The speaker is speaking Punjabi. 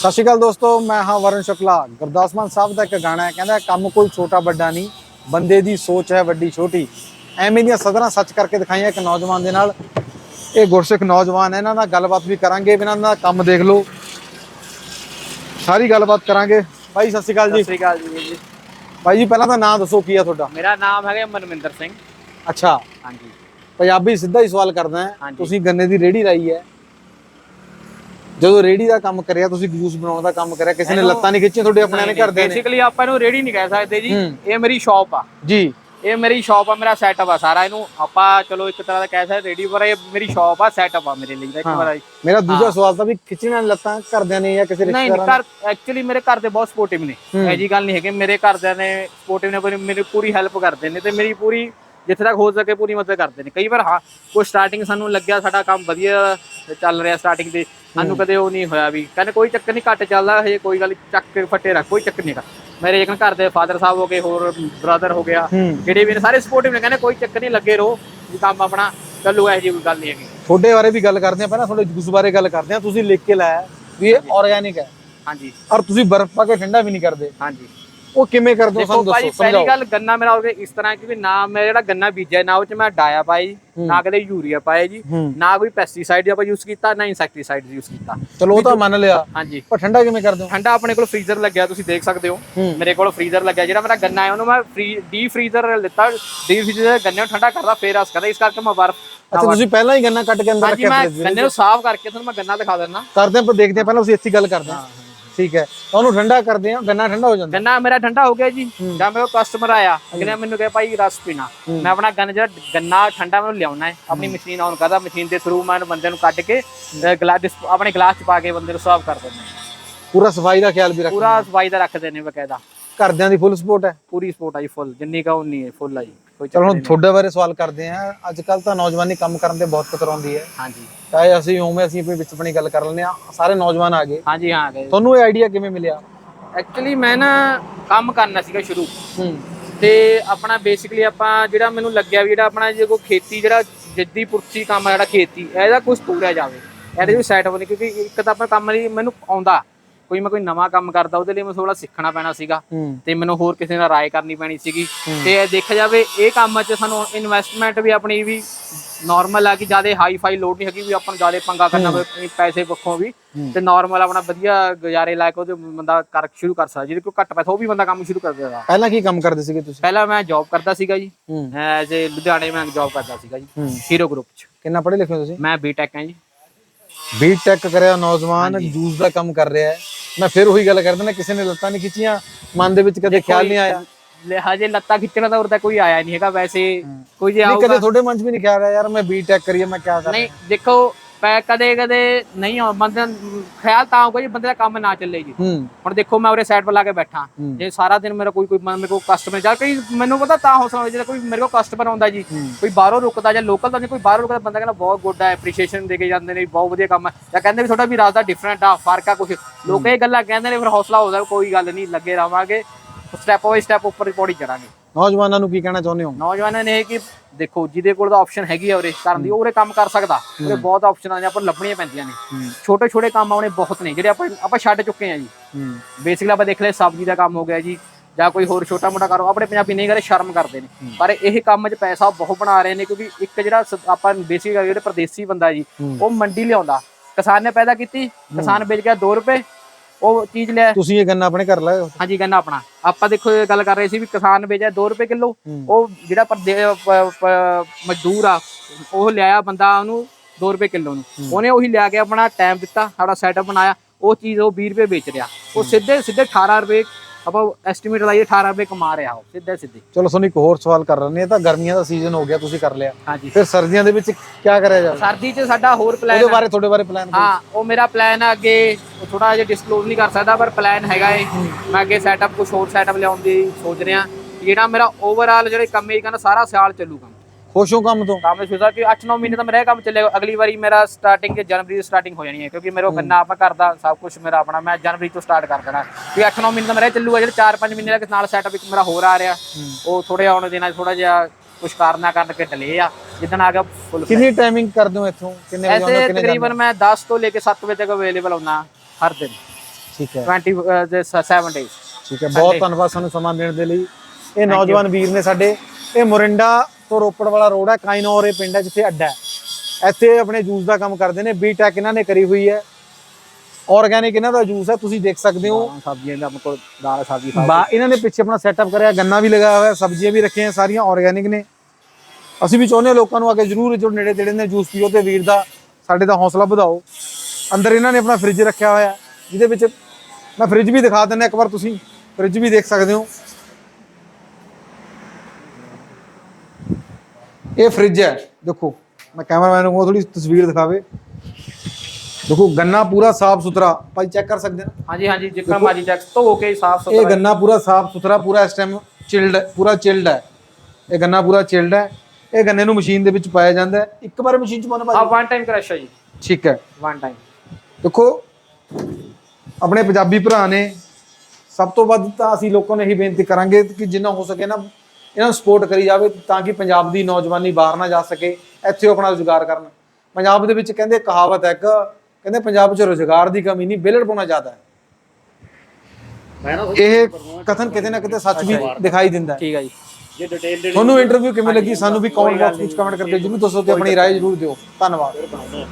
ਸਤਿ ਸ਼੍ਰੀ ਅਕਾਲ ਦੋਸਤੋ ਮੈਂ ਹਾਂ ਵਰਨ ਸ਼ੁਕਲਾ। ਗੁਰਦਾਸ ਮਾਨ ਸਾਹਿਬ ਦਾ ਇੱਕ ਗਾਣਾ ਹੈ ਕਹਿੰਦਾ ਕੰਮ ਕੋਈ ਛੋਟਾ ਵੱਡਾ ਨਹੀਂ ਬੰਦੇ ਦੀ ਸੋਚ ਹੈ ਵੱਡੀ ਛੋਟੀ। ਐਵੇਂ ਦੀਆਂ ਸਦਰਾਂ ਸੱਚ ਕਰਕੇ ਦਿਖਾਈਆਂ ਇੱਕ ਨੌਜਵਾਨ ਦੇ ਨਾਲ। ਇਹ ਗੁਰਸਿੱਖ ਨੌਜਵਾਨ ਹੈ ਇਹਨਾਂ ਨਾਲ ਗੱਲਬਾਤ ਵੀ ਕਰਾਂਗੇ ਇਹਨਾਂ ਦਾ ਕੰਮ ਦੇਖ ਲਓ। ਸਾਰੀ ਗੱਲਬਾਤ ਕਰਾਂਗੇ। ਭਾਈ ਸਤਿ ਸ਼੍ਰੀ ਅਕਾਲ ਸਤਿ ਜੀ ਸ੍ਰੀ ਅਕਾਲ ਜੀ ਵੀਰ ਜੀ। ਭਾਈ ਜੀ ਪਹਿਲਾਂ ਤਾਂ ਨਾਮ ਦੱਸੋ ਕੀ ਆ ਤੁਹਾਡਾ? ਮੇਰਾ ਨਾਮ ਹੈਗਾ ਮਨਵਿੰਦਰ ਸਿੰਘ। ਅੱਛਾ। ਹਾਂਜੀ। ਪੰਜਾਬੀ ਸਿੱਧਾ ਹੀ ਸਵਾਲ ਕਰਦਾ ਹੈ। ਹਾਂਜੀ। ਤੁਸੀਂ ਗੰਨੇ ਦੀ ਰੇੜੀ ਲਾਈ ਹੈ। ਜਦੋਂ ਰੇੜੀ ਦਾ ਕੰਮ ਕਰਿਆ ਤੁਸੀਂ ਜੂਸ ਬਣਾਉਣ ਦਾ ਕੰਮ ਕਰਿਆ ਕਿਸੇ ਨੇ ਲੱਤਾਂ ਨਹੀਂ ਖਿੱਚੀਆਂ ਤੁਹਾਡੇ ਆਪਣੇ ਨੇ ਕਰਦੇ ਨੇ? ਬੇਸਿਕਲੀ ਆਪਾਂ ਇਹਨੂੰ ਰੇੜੀ ਨਹੀਂ ਕਹਿ ਸਕਦੇ ਜੀ। ਇਹ ਮੇਰੀ ਸ਼ਾਪ ਆ। ਜੀ। ਇਹ ਮੇਰੀ ਸ਼ਾਪ ਆ ਮੇਰਾ ਸੈਟਅਪ ਆ ਸਾਰਾ। ਇਹਨੂੰ ਆਪਾਂ ਚਲੋ ਇੱਕ ਤਰ੍ਹਾਂ ਦਾ ਕਹਿ ਸਕਦੇ ਰੇਡੀ ਪਰ ਇਹ ਮੇਰੀ ਸ਼ਾਪ ਆ ਸੈਟਅਪ ਆ ਮੇਰੇ ਲਈ ਦਾ ਇੱਕ। ਵਾਰ। ਮੇਰਾ ਦੂਜਾ ਸਵਾਲ ਤਾਂ ਵੀ ਖਿੱਚੀਆਂ ਲੱਤਾਂ ਕਰਦਿਆਂ ਨੇ ਜਾਂ ਕਿਸੇ ਨਹੀਂ ਨਹੀਂ ਰਿਸ਼ਤੇਦਾਰ ਘਰ ਐਕਚੁਅਲੀ ਮੇਰੇ ਘਰ ਦੇ ਬਹੁਤ ਸਪੋਰਟਿਵ ਨੇ। ਇਹ ਜੀ ਗੱਲ ਨਹੀਂ ਹੈ ਕਿ ਮੇਰੇ ਘਰਦਿਆਂ ਨੇ ਸਪੋਰਟਿਵ ਨੇ ਮੇਰੀ ਪੂਰੀ ਹੈਲਪ ਕਰਦੇ ਨੇ ਤੇ ਮੇਰੀ ਪੂਰੀ ਜਿੱਥੇ ਤੱਕ ਹੋ ਸਕੇ ਪੂਰੀ ਮਦਦ ਕਰਦੇ ਨੇ। ਕਈ ਵਾਰ ਹਾਂ ਕੋਈ ਸਟਾਰਟਿੰਗ ਸਾਨੂੰ ਲੱਗਿਆ ਸਾਡਾ ਕੰਮ ਵਧੀਆ ਚੱਲ ਰਿਹਾ ਸਟਾਰਟਿੰਗ ਤੇ ਸਾਨੂੰ ਕਦੇ ਉਹ ਨਹੀਂ ਹੋਇਆ ਵੀ ਕਹਿੰਦੇ ਕੋਈ ਚੱਕਰ ਨਹੀਂ ਘੱਟ ਚੱਲਦਾ ਹਜੇ ਕੋਈ ਗੱਲ ਚੱਕ ਕੇ ਫੱਟੇ ਰੱਖ ਕੋਈ ਚੱਕਰ ਨਹੀਂ ਹੈਗਾ। ਮੇਰੇ ਜੇਕਰ ਘਰ ਦੇ ਫਾਦਰ ਸਾਹਿਬ ਹੋ ਗਏ ਹੋਰ ਬ੍ਰਦਰ ਹੋ ਗਿਆ ਜਿਹੜੇ ਵੀ ਨੇ ਸਾਰੇ ਸਪੋਰਟਿਵ ਨੇ ਕਹਿੰਦੇ ਕੋਈ ਚੱਕਰ ਨਹੀਂ ਲੱਗੇ ਰਹੋ ਵੀ ਕੰਮ ਆਪਣਾ ਚੱਲੂ ਇਹੋ ਜਿਹੀ ਕੋਈ ਗੱਲ ਨਹੀਂ ਹੈਗੀ। ਤੁਹਾਡੇ ਬਾਰੇ ਵੀ ਗੱਲ ਕਰਦੇ ਆ ਪਹਿਲਾਂ ਤੁਹਾਡੇ ਜੂਸ ਬਾਰੇ ਗੱਲ ਕਰਦੇ ਆ ਤੁਸੀਂ ਲਿਖ ਕੇ ਲਾਇਆ ਵੀ ਇਹ ਆਰਗੈਨਿਕ ਹੈ। ਹਾਂਜੀ। ਔਰ ਤੁਸੀਂ ਬਰਫ਼ ਪਾ ਕੇ ਠੰਡਾ ਵੀ ਨਹੀਂ ਕਰਦੇ। ਹਾਂਜੀ। ਉਹ ਕਿਵੇਂ ਕਰਦੇ ਹੋ? ਦੇਖੋ ਸਾਨੂੰ ਭਾਈ ਦੱਸੋ ਪਹਿਲੀ ਸਮਝਾਓ। ਗੱਲ ਗੰਨਾ ਮੇਰਾ ਉਹਦੇ ਇਸ ਤਰ੍ਹਾਂ ਕਿ ਵੀ ਨਾ ਮੈਂ ਜਿਹੜਾ ਗੰਨਾ ਬੀਜਿਆ ਨਾ ਉਹ ਚ ਮੈਂ ਡਾਇਆ ਪਾਇਆ ਜੀ ਨਾ ਕਦੇ ਯੂਰੀਆ ਪਾਇਆ ਜੀ ਹੂੰ। ਨਾ ਕੋਈ ਪੈਸਟੀਸਾਈਡ ਆਪਾਂ ਯੂਜ਼ ਕੀਤਾ ਨਾ ਇਨਸੈਕਟੀਸਾਈਡ ਯੂਜ਼ ਕੀਤਾ। ਚਲੋ ਉਹ ਤਾਂ ਮੰਨ ਲਿਆ। ਹਾਂਜੀ। ਪਰ ਠੰਡਾ ਕਿਵੇਂ ਕਰਦੇ ਹੋ? ਠੰਡਾ ਆਪਣੇ ਕੋਲ ਫ੍ਰੀਜ਼ਰ ਲੱਗਿਆ ਤੁਸੀਂ ਦੇਖ ਸਕਦੇ ਹੋ। ਹੂੰ। ਮੇਰੇ ਕੋਲ ਫ੍ਰੀਜ਼ਰ ਲੱਗਿਆ ਜਿਹੜਾ ਮੇਰਾ ਗੰਨਾ ਹੈ ਉਹਨੂੰ ਮੈਂ ਫ੍ਰੀ ਡੀ ਫ੍ਰੀਜ਼ਰ ਲਿੱਤਾ ਡੀ ਫ੍ਰੀਜ਼ਰ ਗੰਨੇ ਨੂੰ ਠੰਡਾ ਕਰਦਾ ਫੇਰ ਅਸ ਕਰਦਾ ਇਸ ਕਰਕੇ ਮੈਂ ਬਰਫ ਅੱਛਾ ਤੁਸੀਂ ਪਹਿਲਾਂ ਹੀ ਗੰਨਾ ਕੱਟ ਕੇ ਅੰਦਰ ਹਾਂਜੀ ਰੱਖਿਆ ਮੈਂ ਫ੍ਰਿਜ ਗੰਨੇ ਨੂੰ ਸਾਫ਼ ਕਰਕੇ ਤੁਹਾਨੂੰ ਮੈਂ ਗੰਨਾ ਦਿਖਾ ਦਿੰਦਾ। ਕਰਦੇ ਆ ਪਰ ਦੇਖਦੇ ਆ ਪਹਿਲਾਂ ਅਸੀਂ ਇੱਥੇ ਗੱਲ ਕਰਦੇ ਆ ਠੀਕ ਹੈ। ਉਹਨੂੰ ਠੰਡਾ ਕਰਦੇ ਆ ਗੰਨਾ ਠੰਡਾ ਹੋ ਜਾਂਦਾ। ਗੰਨਾ ਮੇਰਾ ਠੰਡਾ ਹੋ ਗਿਆ ਜੀ। ਜਦ ਮੇਰੇ ਕਸਟਮਰ ਆਇਆ ਅਗਲੇ ਮੈਨੂੰ ਕਹੇ ਭਾਈ ਰਸ ਪੀਣਾ। ਮੈਂ ਆਪਣਾ ਗੰਨ ਜਿਹੜਾ ਗੰਨਾ ਠੰਡਾ ਮੈਨੂੰ ਲਿਆਉਣਾ ਹੈ। ਆਪਣੀ ਮਸ਼ੀਨ ਆਨ ਕਰਦਾ ਮਸ਼ੀਨ ਦੇ ਥਰੂ ਮੈਂ ਬੰਦੇ ਨੂੰ ਕੱਢ ਕੇ ਗਲਾਸ ਆਪਣੇ ਗਲਾਸ ਚ ਪਾ ਕੇ ਬੰਦੇ ਨੂੰ ਸਰਵ ਕਰ ਦਿੰਦਾ ਪੂਰਾ ਸਫ਼ਾਈ ਦਾ ਖਿਆਲ ਵੀ ਰੱਖ ਪੂਰਾ ਸਫ਼ਾਈ ਦਾ ਰੱਖਦੇ ਨੇ ਬਕਾਇਦਾ। ਘਰਦਿਆਂ ਦੀ ਫੁੱਲ ਸਪੋਰਟ ਹੈ। ਪੂਰੀ ਸਪੋਰਟ ਆਈ ਫੁੱਲ ਜਿੰਨੀ ਕਾ ਉਨੀ ਹੈ ਫੁੱਲ ਆ ਜੀ। ਚਲੋ ਹੁਣ ਤੁਹਾਡੇ ਬਾਰੇ ਸਵਾਲ ਕਰਦੇ ਆ ਅੱਜ ਕੱਲ ਤਾਂ ਨੌਜਵਾਨੀ ਕੰਮ ਕਰਨ ਤੇ ਬਹੁਤ ਕਤਰਾਉਂਦੀ ਹੈ। ਹਾਂਜੀ। ਚਾਹੇ ਅਸੀਂ ਉਵੇਂ ਅਸੀਂ ਆਪਣੀ ਵਿੱਚ ਆਪਣੀ ਗੱਲ ਕਰ ਲੈਂਦੇ ਆ ਸਾਰੇ ਨੌਜਵਾਨ ਆ ਗਏ। ਹਾਂਜੀ ਹਾਂ ਗਏ। ਤੁਹਾਨੂੰ ਇਹ ਆਈਡੀਆ ਕਿਵੇਂ ਮਿਲਿਆ? ਐਕਚੁਅਲੀ ਮੈਂ ਨਾ ਕੰਮ ਕਰਨਾ ਸੀਗਾ ਸ਼ੁਰੂ। ਹੂੰ। ਤੇ ਆਪਣਾ ਬੇਸਿਕਲੀ ਆਪਾਂ ਜਿਹੜਾ ਮੈਨੂੰ ਲੱਗਿਆ ਵੀ ਜਿਹੜਾ ਆਪਣਾ ਜੇ ਕੋਈ ਖੇਤੀ ਜਿਹੜਾ ਜੱਦੀ ਪੁਰਖੀ ਕੰਮ ਆ ਜਿਹੜਾ ਖੇਤੀ ਇਹਦਾ ਕੁਝ ਤੋੜਿਆ ਜਾਵੇ। ਇਹਦੇ ਵੀ ਸੈਟਅਪ ਨਹੀਂ ਕਿਉਂਕਿ ਇੱਕ ਤਾਂ ਆਪਣਾ ਕੰਮ ਨਹੀਂ ਮੈਨੂੰ ਆਉਂਦਾ। ਕੋਈ ਮੈਂ ਕੋਈ ਨਵਾਂ ਕੰਮ ਕਰਦਾ ਉਹਦੇ ਲਈ ਮੈਨੂੰ ਥੋੜਾ ਸਿੱਖਣਾ ਪੈਣਾ ਸੀਗਾ। ਤੇ ਮੈਨੂੰ ਹੋਰ ਕਿਸੇ ਨਾਲ ਰਾਏ ਕਰਨੀ ਪੈਣੀ ਸੀਗੀ। ਤੇ ਇਹ ਦੇਖਿਆ ਜਾਵੇ ਇਹ ਕੰਮ 'ਚ ਸਾਨੂੰ ਇਨਵੈਸਟਮੈਂਟ ਵੀ ਆਪਣੀ ਵੀ ਨਾਰਮਲ ਆ ਕਿ ਜ਼ਿਆਦਾ ਹਾਈ ਫਾਈ ਲੋਡ ਨਹੀਂ ਹੈਗੀ ਵੀ ਆਪਾਂ ਨੂੰ ਜ਼ਿਆਦਾ ਪੰਗਾ ਕਰਨਾ ਪਵੇ ਪੈਸੇ ਪੱਖੋਂ ਵੀ। ਤੇ ਨਾਰਮਲ ਆਪਣਾ ਵਧੀਆ ਗੁਜ਼ਾਰੇ ਲਾਇਕ ਉਹਦੇ ਬੰਦਾ ਕਰ ਸ਼ੁਰੂ ਕਰ ਸਕਦਾ ਜਿਹਦੇ ਕੋਲ ਘੱਟ ਪੈਸਾ ਉਹ ਵੀ ਬੰਦਾ ਕੰਮ ਸ਼ੁਰੂ ਕਰ ਦੇਗਾ ਪਹਿਲਾਂ ਕੀ ਕੰਮ ਕਰਦੇ ਸੀਗੇ ਤੁਸੀਂ? ਪਹਿਲਾਂ ਮੈਂ ਜੌਬ ਕਰਦਾ ਸੀਗਾ ਜੀ। ਐਜ਼ ਲੁਧਿਆਣੇ ਮੈਂ ਜੌਬ ਕਰਦਾ ਸੀਗਾ ਜੀ। ਹੀਰੋ ਗਰੁੱਪ 'ਚ। ਕਿੰਨਾ ਪੜ੍ਹੇ ਲਿਖੇ ਹੋ ਤੁਸੀਂ? ਮੈਂ ਬੀਟੈਕ ਹਾਂ ਜੀ। ਬੀਟੈਕ ਕਰਿਆ ਨੌਜਵਾਨ ਜੂਸ ਦਾ ਕੰਮ ਕਰ ਰਿਹਾ ਹੈ। ਮੈਂ ਫਿਰ ਉਹੀ ਗੱਲ ਕਰਦਾ ਨਾ ਕਿਸੇ ਨੇ ਲੱਤਾਂ ਨਹੀਂ ਖਿੱਚੀਆਂ ਮਨ ਦੇ ਵਿੱਚ ਕਦੇ ਖਿਆਲ ਨਹੀਂ ਆਇਆ। ਹਜੇ ਲੱਤਾਂ ਖਿੱਚਣਾ ਤਾਂ ਉਰਦਾ ਕੋਈ ਆਇਆ ਨਹੀਂ ਹੈਗਾ ਵੈਸੇ। ਕੋਈ ਜੇ ਨਹੀਂ ਆਊਗਾ ਕਦੇ ਤੁਹਾਡੇ ਮਨ 'ਚ ਵੀ ਨਹੀਂ ਖਿਆਲ ਆਇਆ ਯਾਰ ਮੈਂ ਬੀਟੈਕ ਕਰੀਏ ਮੈਂ ਕਿਆ ਕਰਾਂ? ਨਹੀਂ ਦੇਖੋ ਪੈ ਕਦੇ ਕਦੇ ਨਹੀਂ ਆ ਬੰਦੇ ਨੂੰ ਖਿਆਲ ਤਾਂ ਆਊਗਾ ਜੀ ਬੰਦੇ ਦਾ ਕੰਮ ਨਾ ਚੱਲੇ ਜੀ। ਹੂੰ। ਹੁਣ ਦੇਖੋ ਮੈਂ ਉਰੇ ਸਾਈਡ 'ਤੇ ਲਾ ਕੇ ਬੈਠਾ। ਹੂੰ। ਜੇ ਸਾਰਾ ਦਿਨ ਮੇਰਾ ਕੋਈ ਕੋਈ ਮ- ਮੇਰੇ ਕੋਲ ਕਸਟਮਰ ਜਾਂ ਕਈ ਮੈਨੂੰ ਪਤਾ ਤਾਂ ਹੌਸਲਾ ਹੋ ਜਾਂਦਾ ਕੋਈ ਮੇਰੇ ਕੋਲ ਕਸਟਮਰ ਆਉਂਦਾ ਜੀ ਕੋਈ ਬਾਹਰੋਂ ਰੁਕਦਾ ਜਾਂ ਲੋਕਲ ਤਾਂ ਨਹੀਂ ਕੋਈ ਬਾਹਰੋਂ ਰੁਕਦਾ ਬੰਦਾ ਕਹਿੰਦਾ ਬਹੁਤ ਗੁੱਡ ਹੈ ਐਪਰੀਸ਼ੀਏਸ਼ਨ ਦੇ ਕੇ ਜਾਂਦੇ ਨੇ ਬਹੁਤ ਵਧੀਆ ਕੰਮ ਹੈ ਜਾਂ ਕਹਿੰਦੇ ਵੀ ਤੁਹਾਡਾ ਵੀ ਰਾਜ ਦਾ ਡਿਫਰੈਂਟ ਆ ਫ਼ਰਕ ਆ ਕੁਝ ਲੋਕ ਇਹ ਗੱਲਾਂ ਕਹਿੰਦੇ ਨੇ ਫਿਰ ਹੌਸਲਾ ਹੋ ਜਾਂਦਾ ਕੋਈ ਗੱਲ ਨਹੀਂ ਲੱਗੇ ਰਵਾਂਗੇ ਸਟੈਪ ਬਾਈ ਸਟੈਪ ਉੱਪਰ ਹੀ ਪੌੜੀ ਚੜਾਂਗੇ ਨੌਜਵਾਨਾਂ ਨੂੰ ਕੀ ਕਹਿਣਾ ਚਾਹੁੰਦੇ ਹੋ? ਨੌਜਵਾਨਾਂ ਨੇ ਇਹ ਕਿ ਦੇਖੋ ਜਿਹਦੇ ਕੋਲ ਤਾਂ ਆਪਸ਼ਨ ਹੈਗੀ ਆ ਉਰੇ ਕਰਨ ਦੀ ਉਹ ਉਰੇ ਕੰਮ ਕਰ ਸਕਦਾ। ਉਰੇ ਬਹੁਤ ਆਪਸ਼ਨਾਂ ਨੇ ਆਪਾਂ ਨੂੰ ਲੱਭਣੀਆਂ ਪੈਂਦੀਆਂ ਨੇ। ਛੋਟੇ ਛੋਟੇ ਕੰਮ ਆਉਣੇ ਬਹੁਤ ਨੇ ਜਿਹੜੇ ਆਪਾਂ ਆਪਾਂ ਛੱਡ ਚੁੱਕੇ ਆ ਜੀ। ਹੂੰ। ਬੇਸਿਕਲੀ ਆਪਾਂ ਦੇਖ ਲਿਆ ਸਬਜ਼ੀ ਦਾ ਕੰਮ ਹੋ ਗਿਆ ਜੀ ਜਾਂ ਕੋਈ ਹੋਰ ਛੋਟਾ ਮੋਟਾ ਕਾਰੋ ਆਪਣੇ ਪੰਜਾਬੀ ਨਹੀਂ ਕਰੇ ਸ਼ਰਮ ਕਰਦੇ ਨੇ। ਪਰ ਇਹ ਕੰਮ 'ਚ ਪੈਸਾ ਬਹੁਤ ਬਣਾ ਰਹੇ ਨੇ ਕਿਉਂਕਿ ਇੱਕ ਜਿਹੜਾ ਸ- ਆਪਾਂ ਬੇਸਿਕ ਜਿਹੜੇ ਪ੍ਰਦੇਸੀ ਬੰਦਾ ਜੀ ਉਹ ਮੰਡੀ ਲਿਆਉਂਦਾ। ਕਿਸਾਨ ਨੇ ਪੈਦਾ ਕੀਤੀ ਕਿਸਾਨ ਵੇਚ ਗਿਆ 2 ਰੁਪਏ ਉਹ ਚੀਜ਼ ਲਿਆ। ਤੁਸੀਂ ਇਹ ਗੰਨਾ ਆਪਣੇ ਘਰ ਲਾਏ ਹੋ ਹਾਂਜੀ ਕਹਿੰਦਾ ਆਪਣਾ। ਆਪਾਂ ਦੇਖੋ ਇਹ ਗੱਲ ਕਰ ਰਹੇ ਸੀ ਵੀ ਕਿਸਾਨ ਵੇਚਿਆ 2 ਰੁਪਏ ਕਿਲੋ। ਉਹ ਜਿਹੜਾ ਮਜ਼ਦੂਰ ਆ ਉਹ ਲਿਆਇਆ ਬੰਦਾ ਉਹਨੂੰ 2 ਰੁਪਏ ਕਿਲੋ ਨੂੰ। ਉਹਨੇ ਉਹੀ ਲਿਆ ਕੇ ਆਪਣਾ ਟਾਈਮ ਦਿੱਤਾ ਸਾਡਾ ਸੈਟਅਪ ਬਣਾਇਆ ਉਹ ਚੀਜ਼ ਉਹ 20 ਰੁਪਏ ਵੇਚ ਰਿਹਾ। ਉਹ ਸਿੱਧੇ ਸਿੱਧੇ 18 ਰੁਪਏ ਆਪਾਂ ਐਸਟੀਮੇਟ ਲਾਈਏ 18 ਰੁਪਏ ਕਮਾ ਰਿਹਾ ਉਹ ਸਿੱਧੇ ਸਿੱਧੇ। ਚਲੋ ਤੁਹਾਨੂੰ ਇੱਕ ਹੋਰ ਸਵਾਲ ਕਰ ਰਹੇ ਨੇ ਤਾਂ ਗਰਮੀਆਂ ਦਾ ਸੀਜ਼ਨ ਹੋ ਗਿਆ ਤੁਸੀਂ ਕਰ ਲਿਆ। ਹਾਂਜੀ। ਫਿਰ ਸਰਦੀਆਂ ਦੇ ਵਿੱਚ ਕੀ ਕਰਿਆ ਜਾਵੇ? ਸਰਦੀ 'ਚ ਸਾਡਾ ਹੋਰ ਪਲਾਨ ਉਹਦੇ ਬਾਰੇ ਤੁਹਾਡੇ ਬਾਰੇ ਪਲਾਨ ਹਾਂ ਉਹ ਮੇਰਾ ਪਲਾਨ ਆ ਅੱਗੇ ਥੋੜਾ ਜਿਹਾ ਡਿਸਕਲੋਜ਼ ਨਹੀਂ ਕਰ ਸਕਦਾ ਪਰ ਪਲਾਨ ਹੈਗਾ ਏ ਮੈਂ ਅੱਗੇ ਸੈਟਅਪ ਕੁਝ ਹੋਰ ਸੈਟਅਪ ਲਿਆਉਣ ਦੀ ਸੋਚ ਰਿਹਾ। ਜਿਹੜਾ ਮੇਰਾ ਓਵਰਆਲ ਜਿਹੜੇ ਕੰਮ ਇਹ ਕਹਿੰਦਾ ਸਾਰਾ ਸਿਆਲ ਚੱਲੂਗਾ। ਖੁਸ਼ ਹੋ ਕੰਮ ਤੋਂ? ਕੰਮ ਸ਼ੁਰੂ ਕਿ 8-9 ਮਹੀਨੇ ਤਾਂ ਮੇਰਾ ਇਹ ਕੰਮ ਚੱਲੇਗਾ। ਅਗਲੀ ਵਾਰੀ ਮੇਰਾ ਸਟਾਰਟਿੰਗ ਜਨਵਰੀ ਤੋਂ ਸਟਾਰਟਿੰਗ ਹੋ ਜਾਣੀ ਹੈ ਕਿਉਂਕਿ ਮੇਰੇ ਕੋਲ ਗੰਨਾ ਆਪਾਂ ਕਰਦਾ ਸਭ ਕੁਝ ਮੇਰਾ ਆਪਣਾ ਮੈਂ ਜਨਵਰੀ ਤੋਂ ਸਟਾਰਟ ਕਰ ਦੇਣਾ। ਕਿ 8-9 ਮਹੀਨੇ ਤਾਂ ਮੇਰਾ ਇਹ ਚੱਲੂਗਾ ਜਿਹੜੇ 4-5 ਮਹੀਨੇ ਦਾ ਨਾਲ ਸੈਟਅਪ ਇੱਕ ਮੇਰਾ ਹੋਰ ਆ ਰਿਹਾ। ਉਹ ਥੋੜੇ ਆਉਣ ਦੇਣਾ ਥੋੜਾ ਜਿਹਾ ਕੁਝ ਕਾਰਨਾ ਕਰਨ ਕੇ ਡਲੇ ਆ ਜਿੱਦਣ ਆ ਗਿਆ ਫੁੱਲ ਕਿੰਨੀ ਟਾਈਮਿੰਗ ਕਰਦੇ ਹੋ ਇੱਥੋਂ? ਕਿੰਨੇ ਵਜੇ ਆਉਂਦੇ ਹੋ ਕਿੰਨੇ ਤਕਰੀਬਨ ਮੈਂ 10 ਤੋਂ ਲੈ ਕੇ 7 ਵਜੇ ਤੱਕ ਅਵੇਲੇਬਲ ਹੁੰਨਾ ਹਰ ਦਿਨ। ਠੀਕ ਹੈ। 20 uh, the s- seven days ਠੀਕ ਹੈ। ਬਹੁਤ ਧੰਨਵਾਦ ਸਾਨੂੰ ਸਮਾਂ ਦੇਣ ਦੇ ਲਈ। ਇਹ ਨੌਜਵਾਨ ਵੀਰ ਨੇ ਸਾਡੇ ਇਹ ਮੋਰਿੰਡਾ ਤੋਂ ਰੋਪੜ ਵਾਲਾ ਰੋਡ ਹੈ ਕਾਇਨੌਰ ਇਹ ਪਿੰਡ ਹੈ ਜਿੱਥੇ ਅੱਡਾ ਹੈ। ਇੱਥੇ ਆਪਣੇ ਜੂਸ ਦਾ ਕੰਮ ਕਰਦੇ ਨੇ ਬੀਟੈਕ ਇਹਨਾਂ ਨੇ ਕਰੀ ਹੋਈ ਹੈ। ਆਰਗੈਨਿਕ ਇਹਨਾਂ ਦਾ ਜੂਸ ਹੈ ਤੁਸੀਂ ਦੇਖ ਸਕਦੇ ਹੋ। ਸਬਜ਼ੀਆਂ ਦਾ ਆਪਣੇ ਕੋਲ ਦਾਲ ਸਬਜ਼ੀ ਬਾ ਇਹਨਾਂ ਨੇ ਪਿੱਛੇ ਆਪਣਾ ਸੈਟਅਪ ਕਰਿਆ ਗੰਨਾ ਵੀ ਲਗਾਇਆ ਹੋਇਆ ਸਬਜ਼ੀਆਂ ਵੀ ਰੱਖੀਆਂ ਸਾਰੀਆਂ ਆਰਗੈਨਿਕ ਨੇ। ਅਸੀਂ ਵੀ ਚਾਹੁੰਦੇ ਹਾਂ ਲੋਕਾਂ ਨੂੰ ਆ ਕੇ ਜਰੂਰ ਜੋ ਨੇੜੇ ਤੇੜੇ ਨੇ ਜੂਸ ਪੀਓ ਤੇ ਵੀਰ ਦਾ ਸਾਡੇ ਦਾ ਹੌਸਲਾ ਵਧਾਓ। ਅੰਦਰ ਇਹਨਾਂ ਨੇ ਆਪਣਾ ਫ੍ਰਿਜ ਰੱਖਿਆ ਹੋਇਆ ਜਿਹਦੇ ਵਿੱਚ ਮੈਂ ਫ੍ਰਿਜ ਵੀ ਦਿਖਾ ਦਿੰਦਾ ਇੱਕ ਵਾਰ ਤੁਸੀਂ ਫ੍ਰਿਜ ਵੀ ਦੇਖ ਸਕਦੇ ਹੋ। ਇਹ ਫ੍ਰਿਜ ਹੈ। ਦੇਖੋ ਮੈਂ ਕੈਮਰਾਮੈਨ ਨੂੰ ਥੋੜੀ ਤਸਵੀਰ ਦਿਖਾਵੇ। ਦੇਖੋ ਗੰਨਾ ਪੂਰਾ ਸਾਫ਼ ਸੁਥਰਾ। ਭਾਈ ਚੈੱਕ ਕਰ ਸਕਦੇ ਨੇ? ਹਾਂਜੀ ਹਾਂਜੀ ਜਿੱਕਾ ਮਾਜੀ ਚੈੱਕ ਧੋ ਕੇ ਸਾਫ਼ ਇਹ ਸੁਥਰਾ ਗੰਨਾ ਪੂਰਾ ਸਾਫ਼ ਸੁਥਰਾ ਪੂਰਾ ਇਸ ਟਾਈਮ ਚਿਲਡ ਪੂਰਾ ਚਿਲਡ ਹੈ। ਇਹ ਗੰਨਾ ਪੂਰਾ ਚਿਲਡ ਹੈ। ਇਹ ਗੰਨੇ ਨੂੰ ਮਸ਼ੀਨ ਦੇ ਵਿੱਚ ਪਾਇਆ ਜਾਂਦਾ ਹੈ। ਇੱਕ ਵਾਰ ਮਸ਼ੀਨ ਚ ਪਾਉਣਾ ਆ ਭਾਜੀ ਵਨ ਟਾਈਮ ਕ੍ਰਸ਼ ਹੈ ਜੀ। ਠੀਕ ਹੈ। ਵਨ ਟਾਈਮ ਦੇਖੋ ਆਪਣੇ ਪੰਜਾਬੀ ਭਰਾ ਨੇ ਸਭ ਤੋਂ ਵੱਧ ਤਾਂ ਅਸੀਂ ਲੋਕਾਂ ਨੂੰ ਇਹੀ ਬੇਨਤੀ ਕਰਾਂਗੇ ਕਿ ਜਿੰਨਾ ਹੋ ਸਕੇ ਨਾ ਇਹਨਾਂ ਨੂੰ ਸਪੋਰਟ ਕਰੀ ਜਾਵੇ ਤਾਂ ਕਿ ਪੰਜਾਬ ਦੀ ਨੌਜਵਾਨੀ ਬਾਹਰ ਨਾ ਜਾ ਸਕੇ ਇੱਥੇ ਉਹ ਆਪਣਾ ਰੁਜ਼ਗਾਰ ਕਰਨ ਪੰਜਾਬ ਦੇ ਵਿੱਚ ਕਹਿੰਦੇ ਕਹਾਵਤ ਹੈ ਇੱਕ ਕਹਿੰਦੇ ਪੰਜਾਬ 'ਚ ਰੁਜ਼ਗਾਰ ਦੀ ਕਮੀ ਨਹੀਂ ਬਿਲੜ ਪਾਉਣਾ ਜ਼ਿਆਦਾ ਹੈ ਮੈਂ ਨਾ ਇਹ ਕਥਨ ਕਿਤੇ ਨਾ ਕਿਤੇ ਸੱਚ ਵੀ ਦਿਖਾਈ ਦਿੰਦਾ ਹੈ ਠੀਕ ਹੈ ਜੀ ਜੇ ਡਿਟੇਲ ਦੇ ਤੁਹਾਨੂੰ ਇੰਟਰਵਿਊ ਕਿਵੇਂ ਲੱਗੀ ਸਾਨੂੰ ਵੀ ਕਮੈਂਟ ਬਾਕਸ ਵਿੱਚ ਕਮੈਂਟ ਕਰਕੇ ਜਰੂਰ ਦੱਸੋ ਤੇ ਆਪਣੀ رائے ਜਰੂਰ ਦਿਓ ਧੰਨਵਾਦ ਬਣਾਉਂਦਾ